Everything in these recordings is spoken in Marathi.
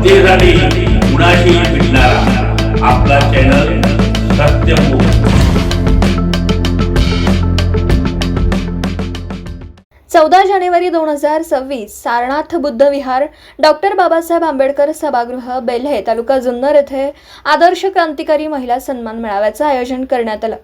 जनतेसाठी कुणाशी भेटणारा आपला चॅनल सत्यमुख चौदा जानेवारी दोन हजार सव्वीस सारनाथ बुद्ध विहार डॉक्टर बाबासाहेब आंबेडकर सभागृह बेल्हे तालुका जुन्नर येथे आदर्श क्रांतिकारी महिला सन्मान मेळाव्याचं आयोजन करण्यात आलं.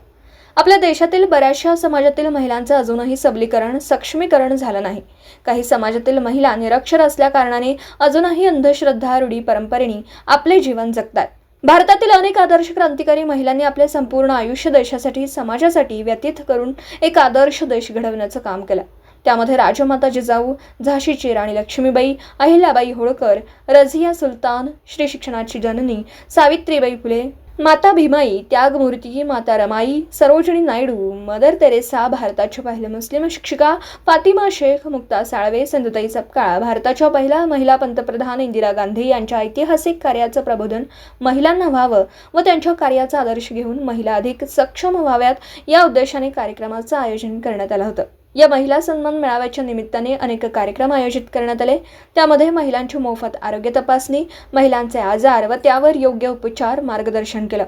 आपल्या देशातील बऱ्याचशा समाजातील महिलांचं अजूनही सबलीकरण सक्षमीकरण झालं नाही. काही समाजातील महिला निरक्षर असल्या कारणाने अजूनही अंधश्रद्धा रूढी परंपरेने आपले जीवन जगतात. भारतातील अनेक आदर्श क्रांतिकारी महिलांनी आपले संपूर्ण आयुष्य देशासाठी समाजासाठी व्यतीत करून एक आदर्श देश घडवण्याचं काम केलं. त्यामध्ये राजमाता जिजाऊ झाशीची राणी लक्ष्मीबाई अहिल्याबाई होळकर रझिया सुलतान श्री शिक्षणाची जननी सावित्रीबाई फुले माता भीमाई त्यागमूर्ती माता रमाई सरोजिनी नायडू मदर तेरेसा भारताच्या पहिल्या मुस्लिम शिक्षिका फातिमा शेख मुक्ता साळवे संतताई सपकाळ भारताच्या पहिल्या महिला पंतप्रधान इंदिरा गांधी यांच्या ऐतिहासिक कार्याचं प्रबोधन महिलांना व्हावं व त्यांच्या कार्याचा आदर्श घेऊन महिला अधिक सक्षम व्हाव्यात या उद्देशाने कार्यक्रमाचं आयोजन करण्यात आलं होतं. या महिला सन्मान मेळाव्याच्या निमित्ताने अनेक कार्यक्रम आयोजित करण्यात आले. त्यामध्ये महिलांची मोफत आरोग्य तपासणी महिलांचे आजार व त्यावर योग्य उपचार मार्गदर्शन केलं.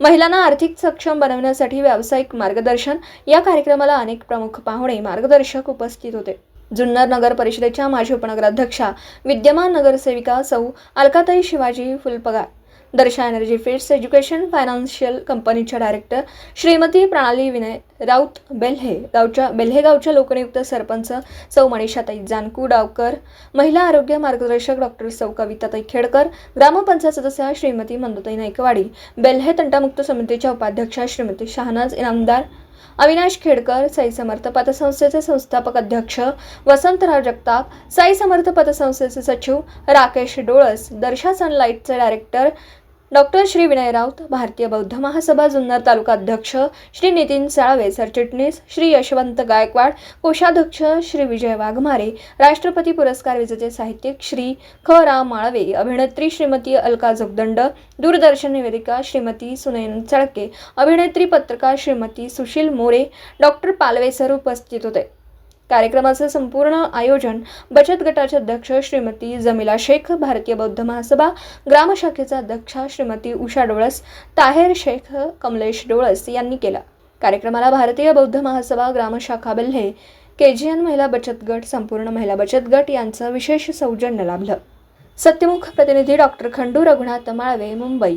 महिलांना आर्थिक सक्षम बनवण्यासाठी व्यावसायिक मार्गदर्शन या कार्यक्रमाला अनेक प्रमुख पाहुणे मार्गदर्शक उपस्थित होते. जुन्नर नगर परिषदेच्या माजी उपनगराध्यक्षा विद्यमान नगरसेविका सौ अलकाताई Shivaji Phulpagar Darsha energy fits education financial कंपनीच्या डायरेक्टर श्रीमती प्रणाली विनय राऊत बेल्हे गावच्या बेल्हेगावच्या लोकनियुक्त सरपंच सौ मनीषाताई जानकू डावकर महिला आरोग्य मार्गदर्शक डॉक्टर सौ कविताताई खेडकर ग्रामपंचायत सदस्या श्रीमती मंदुताई नाईकवाडी बेल्हे तंटामुक्त समितीच्या उपाध्यक्षा श्रीमती शहानाज इनामदार अविनाश खेडकर साई समर्थ पतसंस्थेचे संस्थापक अध्यक्ष वसंतराव जगताप साई समर्थ पतसंस्थेचे सचिव राकेश डोळस दर्शा सनलाईटचे डायरेक्टर डॉक्टर श्री विनय राऊत भारतीय बौद्ध महासभा जुन्नर तालुका अध्यक्ष श्री नितीन साळवे सरचिटणीस श्री यशवंत गायकवाड कोषाध्यक्ष श्री विजय वाघमारे राष्ट्रपती पुरस्कार विजेते साहित्यिक श्री ख. रा माळवे अभिनेत्री श्रीमती अलका जोगदंड दूरदर्शन निवेदिका श्रीमती सुनयन चळके अभिनेत्री पत्रकार श्रीमती सुशील मोरे डॉक्टर पालवे सर उपस्थित होते. कार्यक्रमाचं संपूर्ण आयोजन बचत गटाचे अध्यक्ष श्रीमती जमिला शेख भारतीय बौद्ध महासभा ग्रामशाखेचा अध्यक्ष श्रीमती उषा डोळस ताहेर शेख कमलेश डोळस यांनी केला. कार्यक्रमाला भारतीय बौद्ध महासभा ग्रामशाखा बेल्हे के जी एन महिला बचत गट संपूर्ण महिला बचत गट यांचं विशेष सौजन्य लाभलं. सत्यमुख प्रतिनिधी डॉक्टर खंडू रघुनाथ माळवे मुंबई.